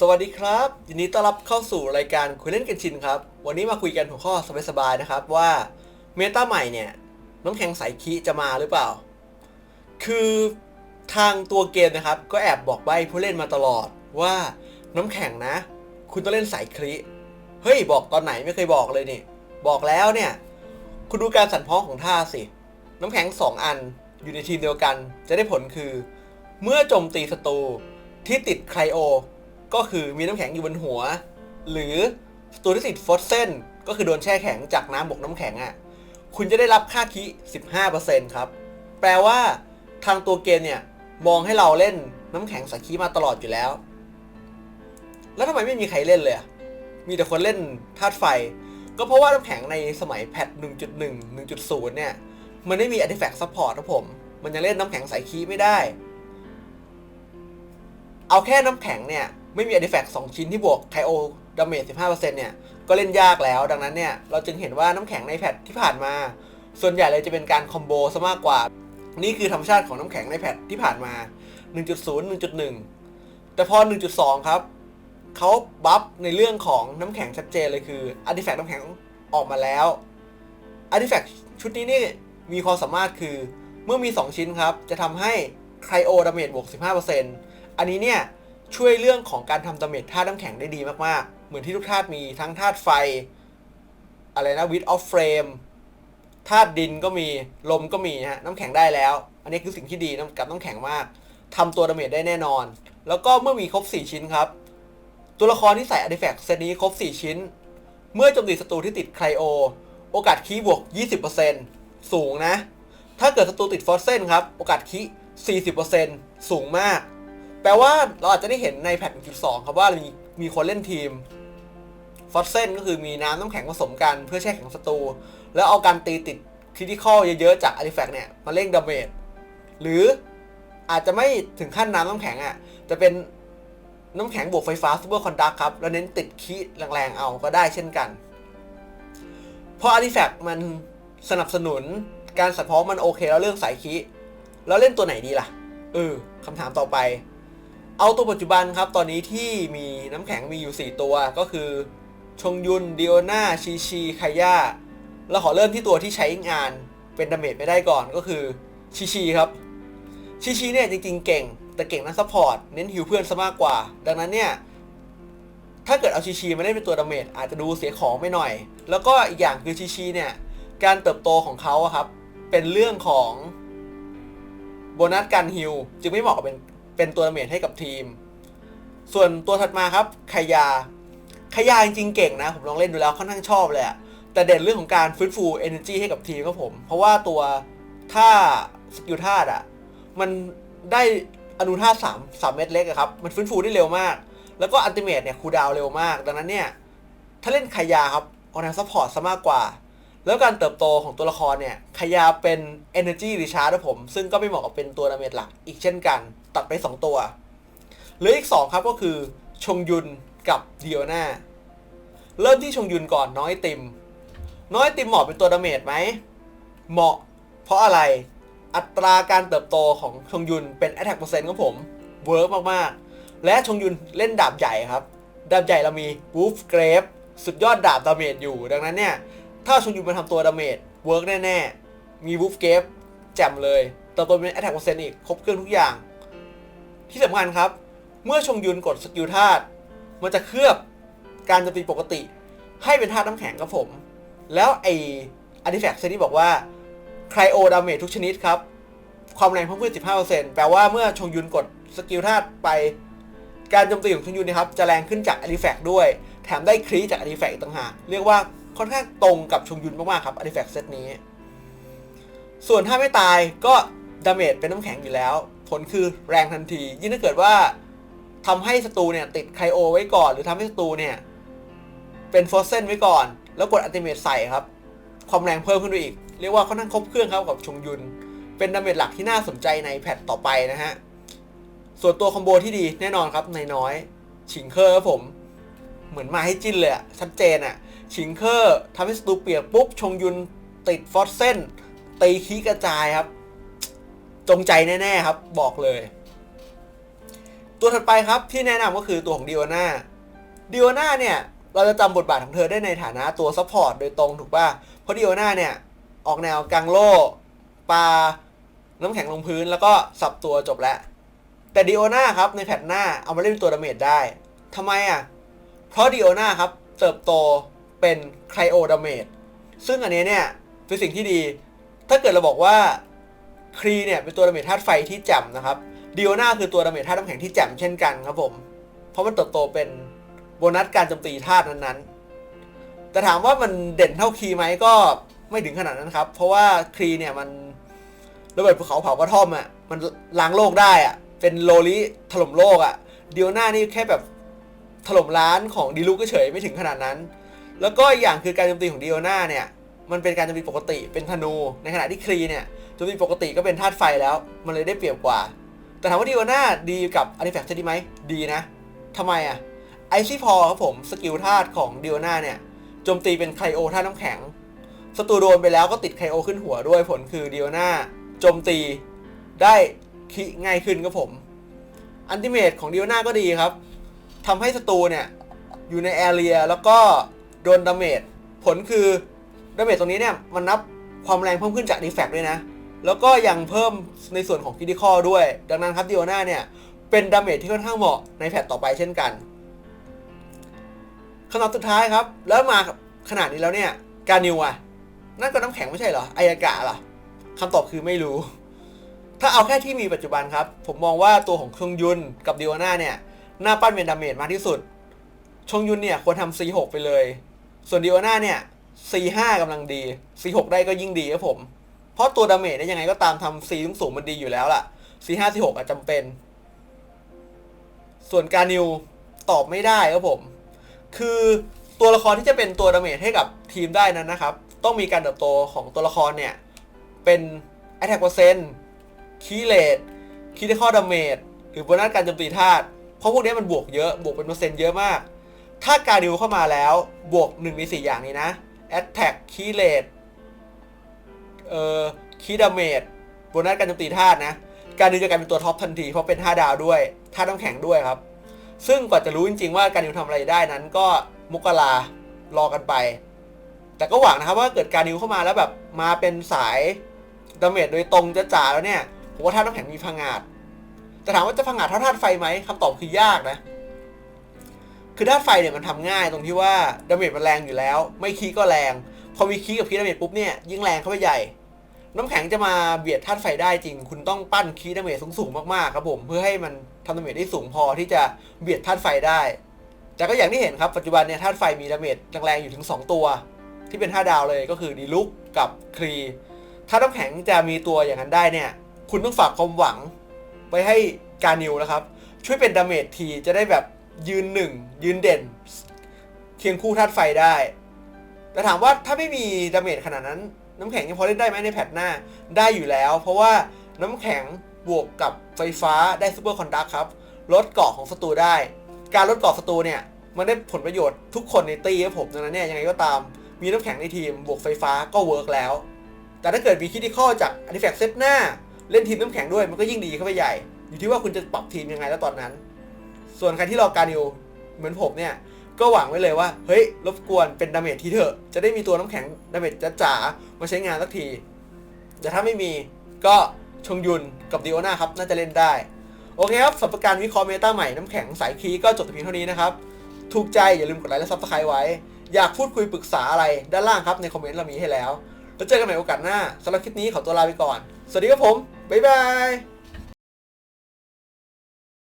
สวัสดีครับยินดีต้อนรับเข้าสู่รายการคุยเล่นกันชินครับ วันนี้มาคุยกันหัวข้อสบายๆนะครับว่าเมตาใหม่เนี่ยน้ำแข็งใสคีจะมาหรือเปล่า คือทางตัวเกมนะครับ ก็แอบบอกใบผู้เล่นมาตลอดว่าน้ำแข็งนะ คุณต้องเล่นสายคลิเฮ้ยบอกตอนไหนไม่เคยบอกเลยนี่ บอกแล้วเนี่ย คุณดูการสั่นพ้องของท่าสิ น้ำแข็ง 2 อันอยู่ในทีมเดียวกัน จะได้ผลคือ เมื่อโจมตีศัตรูที่ติดไคลโอ ก็คือมีน้ำแข็งอยู่บนหัว หรือศัตรูที่ติดฟอสเซนก็คือโดนแช่แข็งจากน้ำบกน้ำแข็งอะ่ะคุณจะได้รับค่าคิ 15%ครับ แปลว่าทางตัวเกมเนี่ย มองให้เราเล่นน้ำแข็งสักคีมาตลอดอยู่แล้ว แล้วทำไมไม่มีใครเล่นเลยมีแต่คนเล่นธาตุไฟ ก็เพราะว่าน้ำแข็งในสมัยแพท1.1 1.0 เนี่ย มันไม่มี artifact support ครับผม มันยังเล่นน้ำแข็งสายคีไม่ได้ เอาแค่น้ำแข็งเนี่ย ไม่มี artifact 2ชิ้นที่บวกไคโอดาเมจ15%เนี่ย ก็เล่นยากแล้ว ดังนั้นเนี่ย เราจึงเห็นว่าน้ำแข็งในแพทที่ผ่านมา ส่วนใหญ่เลยจะเป็นการคอมโบซะมากกว่า นี่คือธรรมชาติของน้ำแข็งในแพทที่ผ่านมา 1.0 1.1 แต่พอ 1.2 ครับ เขาบัฟในเรื่องของน้ำแข็งชัดเจนเลยคือ artifact น้ำแข็งออกมาแล้ว artifact ชุดนี้นี่มีความสามารถคือเมื่อมี 2 ชิ้นครับ จะทำให้ไคโอดาเมจบวก 15%อันนี้เนี่ย ช่วยเรื่องของการทำดาเมจธาตุน้ำแข็งได้ดีมากๆ เหมือนที่ทุกธาตุมีทั้งธาตุไฟ อะไรนะวิดออฟเฟรมธาตุดินก็มีลมก็มีฮะน้ำแข็งได้แล้ว อันนี้คือสิ่งที่ดีกับน้ำแข็งมากทำตัวดาเมจได้แน่นอน แล้วก็เมื่อมีครบ 4 ชิ้นครับ ตัวละครที่ใส่อาร์ติแฟกตเซตนี้ครบ 4 ชิ้น เมื่อโจมตีศัตรูที่ติดไคลโอ โอกาสคีบวก 20%สูงนะ ถ้าเกิดศัตรูติดฟอสเซนครับ โอกาสคี40%สูงมาก แปลว่าเราอาจจะได้เห็นในแพท1.2 ครับว่ามีมีคนเล่นทีมฟอสเซนก็คือมีน้ำน้ำแข็งผสมกันเพื่อแช่แข็งศัตรูแล้วเอาการตีติดคริติคอลเยอะๆ จากอาร์ติแฟกต์เนี่ย มาเร่งดาเมจหรืออาจจะไม่ถึงขั้นน้ำน้ำแข็งอะ่ะจะเป็นน้ำแข็งบวกไฟฟ้าซูเปอร์คอนดักครับ แล้วเน้นติดคีแรงๆ เอาก็ได้เช่นกัน เพราะอาร์ติแฟกต์มันสนับสนุนการสัตว์พ้อมันโอเคแล้วเรื่องสายคีแล้วเล่นตัวไหนดีล่ะเออคำถามต่อไป เอาตัวปัจจุบันครับ ตอนนี้ที่มีน้ำแข็งมีอยู่ 4 ตัวก็คือ ชงยุนดิโอนาชีชีไคย่าเราขอเริ่มที่ตัวที่ใช้งานเป็นดาเมจไม่ได้ก่อนก็คือชีชีครับ ชีชีเนี่ยจริงๆเก่ง แต่เก่งนักซัพพอร์ตเน้นฮิวเพื่อนซะมากกว่า ดังนั้นเนี่ย ถ้าเกิดเอาชีชีมาเล่นเป็นตัวดาเมจอาจจะดูเสียของไม่หน่อย แล้วก็อีกอย่างคือชีชีเนี่ย การเติบโตของเขาครับ เป็นเรื่องของโบนัสการฮิวจึงไม่เหมาะกับเป็น เป็นตัวดาเมจให้กับทีม ส่วนตัวถัดมาครับขยาขยาจริงๆเก่งนะ ผมลองเล่นดูแล้วค่อนข้างชอบเลยอะแต่เด่นเรื่องของการฟื้นฟู energy ให้กับทีมครับผม เพราะว่าตัวถ้าสกิลธาตุอะมันได้อนุธาตุสามสามเม็ดเล็กอะครับ มันฟื้นฟูได้เร็วมาก แล้วก็อัลติเมทเนี่ยคูดาวเร็วมาก ดังนั้นเนี่ย ถ้าเล่นขยาครับออกแนวซัพพอร์ตซะมากกว่า แล้วการเติบโตของตัวละครเนี่ยขยาเป็น Energy Recharge ผม ซึ่งก็ไม่เหมาะกับเป็นตัวดาเมจหลัก อีกเช่นกัน ตัดไป 2 ตัวหลืออีก 2 ครับก็คือ ชงยุนกับดิโอนาเริ่มที่ชงยุนก่อนน้อยติม น้อยติมเหมาะเป็นตัวดาเมจไหม เหมาะ เพราะอะไรอัตราการเติบโตของชงยุนเป็น attack percent ของผมเวิร์กมากๆ และชงยุนเล่นดาบใหญ่ครับ ดาบใหญ่เรามี Wolf Grave สุดยอดดาบดาเมจอยู่ ดังนั้นเนี่ย ถ้าชงยุนมาทำตัวดาเมจเวิร์กแน่ๆ มี Wolf Grave แจ่มเลยเติบโตเป็น attack percent อีก ครบเครื่องทุกอย่าง ที่สำคัญครับ เมื่อชงยุนกดสกิลธาตุมันจะเคลือบการโจมตีปกติ ให้เป็นธาตุน้ำแข็งครับผม แล้วไออาร์ติแฟกต์เซนี้บอกว่าไคลโอดาเมจทุกชนิดครับ ความแรงเพิ่มขึ้น 15%แปลว่าเมื่อชงยุนกดสกิลธาตุไป การโจมตีของชงยุนนะครับ จะแรงขึ้นจากอาร์ติแฟกต์ด้วย แถมได้ครีจากอาร์ติแฟกต์อีกต่างหาก เรียกว่า ค่อนข้างตรงกับชงยุนมากๆครับอาร์ติแฟกต์เซตนี้ ส่วนถ้าไม่ตายก็ดาเมจเป็นน้ำแข็งอยู่แล้ว ผลคือแรงทันที ยิ่งถ้าเกิดว่าทำให้ศัตรูเนี่ยติดไคโอไว้ก่อน หรือทำให้ศัตรูเนี่ยเป็นฟอสเซนไว้ก่อน แล้วกดอัลติเมทใส่ครับ ความแรงเพิ่มขึ้นไปอีก เรียกว่าค่อนข้างครบเครื่องครับกับชงยุน เป็นดาเมจหลักที่น่าสนใจในแพทต่อไปนะฮะ ส่วนตัวคอมโบที่ดีแน่นอนครับในน้อย ชิงเคอร์ครับผม เหมือนมาให้จิ้นเลยอะชัดเจนอะ ชิงเคอร์ทำให้ศัตรูเปียกปุ๊บ ชงยุนติดฟอสเซนตีขี้กระจายครับ จงใจแน่ ๆ ครับ บอกเลย ตัวถัดไปครับที่แนะนำก็คือตัวของดิโอนาดิโอนาเนี่ย เราจะจำบทบาทของเธอได้ในฐานะตัวซัพพอร์ตโดยตรงถูกป่ะ เพราะดิโอนาเนี่ย ออกแนวกังโล่ปาน้ำแข็งลงพื้นแล้วก็สับตัวจบแล้ว แต่ดิโอนาครับในแพทหน้าเอามาเล่นตัวดาเมจได้ทำไมอะ เพราะดิโอนาครับเติบโต เป็นไคลโอดาเมจซึ่งอันนี้เนี่ยเป็นสิ่งที่ดี ถ้าเกิดเราบอกว่าครีเนี่ยเป็นตัวดาเมจธาตุไฟที่แจ่มนะครับดิโอนาคือตัวดาเมจธาตุน้ำแข็งที่แจ่มเช่นกันครับผม เพราะมันเติบโตเป็นโบนัสการโจมตีธาตุนั้นๆ แต่ถามว่ามันเด่นเท่าครีไหมก็ไม่ถึงขนาดนั้นครับ เพราะว่าครีเนี่ยมันระเบิดภูเขาเผากระท่อมอะมันล้างโลกได้อะเป็นโลลิถล่มโลกอะดิโอนานี่แค่แบบถล่มร้านของดีลุกเฉยไม่ถึงขนาดนั้น แล้วก็อีกอย่างคือการโจมตีของดิโอนาเนี่ยมันเป็นการโจมตีปกติเป็นธนู ในขณะที่ครีเนี่ยโจมตีปกติก็เป็นธาตุไฟแล้ว มันเลยได้เปรียบกว่า แต่ถามว่าดิโอนาดีกับอาร์ติแฟกต์ใช่ดีไหมดีนะทำไมอะไอซี่พอครับผมสกิลธาตุของดิโอนาเนี่ยโจมตีเป็นไคลโอธาตุน้ำแข็งศัตรูโดนไปแล้วก็ติดไคลโอขึ้นหัวด้วยผลคือดิโอนาโจมตีได้คิง่ายขึ้นครับผมอันติเมตของดิโอนาก็ดีครับทำให้ศัตรูเนี่ยอยู่ในแอเรียแล้วก็ โดนดาเมจผลคือดาเมจตรงนี้เนี่ยมันนับความแรงเพิ่มขึ้นจากดีแฟกด้วยนะ แล้วก็ยังเพิ่มในส่วนของคิดิคอด้วย ดังนั้นครับดิโอนาเนี่ยเป็นดาเมจที่ค่อนข้างเหมาะในแพทต่อไปเช่นกันคำตอบสุดท้ายครับ แล้วมาขนาดนี้แล้วเนี่ยการนิวอะนั่นก็น้ำแข็งไม่ใช่เหรอไอยากะเหรอคำตอบคือไม่รู้ ถ้าเอาแค่ที่มีปัจจุบันครับ ผมมองว่าตัวของชงยุนกับดิโอนาเนี่ยหน้าปั้นเป็นดาเมจมากที่สุดชงยุนเนี่ยควรทำ C6 ไปเลย ส่วนดิโอนาเนี่ย C5 กำลังดี C6 ได้ก็ยิ่งดีครับผม เพราะตัวดาเมจเนี่ยยังไงก็ตามทำ C สูงๆมันดีอยู่แล้วล่ะ C5 C6 อาจจำเป็น ส่วนการนิวตอบไม่ได้ครับผม คือตัวละครที่จะเป็นตัวดาเมจให้กับทีมได้นั้นนะครับ ต้องมีการเติบโตของตัวละครเนี่ย เป็น attack percent คีเลตคีที่ข้อดาเมจหรือโบนัสการโจมตีธาตุเพราะพวกนี้มันบวกเยอะ บวกเป็นเปอร์เซ็นต์เยอะมาก ถ้าการดิวเข้ามาแล้วบวก1ใน4อย่างนี้นะ attack คีเลตเอ่อคีดาเมจโบนัสการโจมตีธาตุนะ การดิวจะกลายเป็นตัวท็อปทันที เพราะเป็น 5 ดาวด้วยธาตุน้ำแข็งด้วยครับ ซึ่งกว่าจะรู้จริง ๆ ว่าการดิวทำอะไรได้นั้นก็มกรารอกันไป แต่ก็หวังนะครับว่าเกิดการดิวเข้ามาแล้วแบบมาเป็นสายดาเมจโดยตรงจะจ๋าแล้วเนี่ยผมว่าธาตุน้ำแข็งมีพังงาดแต่ถามว่าจะพังงาดเท่าธาตุไฟไหมคำตอบคือยากนะ คือธาตุไฟเนี่ยมันทำง่ายตรงที่ว่าดาเมจมันแรงอยู่แล้ว ไม่คีก็แรง พอมีคีกับคีดาเมจปุ๊บเนี่ยยิ่งแรงเข้าไปใหญ่ น้ำแข็งจะมาเบียดธาตุไฟได้จริง คุณต้องปั้นคีดาเมจสูงๆมากๆครับผมเพื่อให้มันทำดาเมจได้สูงพอที่จะเบียดธาตุไฟได้ แต่ก็อย่างที่เห็นครับปัจจุบันเนี่ยธาตุไฟมีดาเมจแรงๆอยู่ถึง 2 ตัว ที่เป็น5ดาวเลยก็คือดีลุกกับครีถ้าน้ำแข็งจะมีตัวอย่างนั้นได้เนี่ย คุณต้องฝากความหวังไปให้การนิวนะครับ ช่วยเป็นดาเมจทีจะได้แบบ ยืนหนึ่งยืนเด่น เคียงคู่ธาตุไฟได้ แต่ถามว่าถ้าไม่มีดาเมจขนาดนั้น น้ำแข็งยังพอเล่นได้ไหมในแพทหน้าได้อยู่แล้ว เพราะว่าน้ำแข็งบวกกับไฟฟ้าได้ซูเปอร์คอนดักครับลดเกาะของศัตรูได้ การลดเกาะศัตรูเนี่ย มันได้ผลประโยชน์ทุกคนในตีครับผมดังนั้นเนี่ยยังไงก็ตามมีน้ำแข็งในทีมบวกไฟฟ้าก็เวิร์กแล้ว แต่ถ้าเกิดมีคิดที่ข้อจากอันดิแฟกเซตหน้า เล่นทีมน้ำแข็งด้วยมันก็ยิ่งดีเข้าไปใหญ่ อยู่ที่ว่าคุณจะปรับทีมยังไงแล้วตอนนั้น ส่วนใครที่รอการนิวเหมือนผมเนี่ย ก็หวังไว้เลยว่า เฮ้ย รบกวนเป็นดาเมจทีเถอะ จะได้มีตัวน้ำแข็งดาเมจจ๋าๆมาใช้งานสักที แต่ถ้าไม่มีก็ชงยุนกับดิโอนาครับ น่าจะเล่นได้ โอเคครับสำหรับการวิเคราะห์เมตาใหม่น้ำแข็งสายคีก็จบแต่เพียงเท่านี้นะครับ ถูกใจอย่าลืมกดไลค์และซับสไครต์ไว้ อยากพูดคุยปรึกษาอะไรด้านล่างครับในคอมเมนต์เรามีให้แล้วแล้วเจอกันใหม่โอกาสหน้าสำหรับคลิปนี้ขอตัวลาไปก่อน สวัสดีครับผม บ๊ายบาย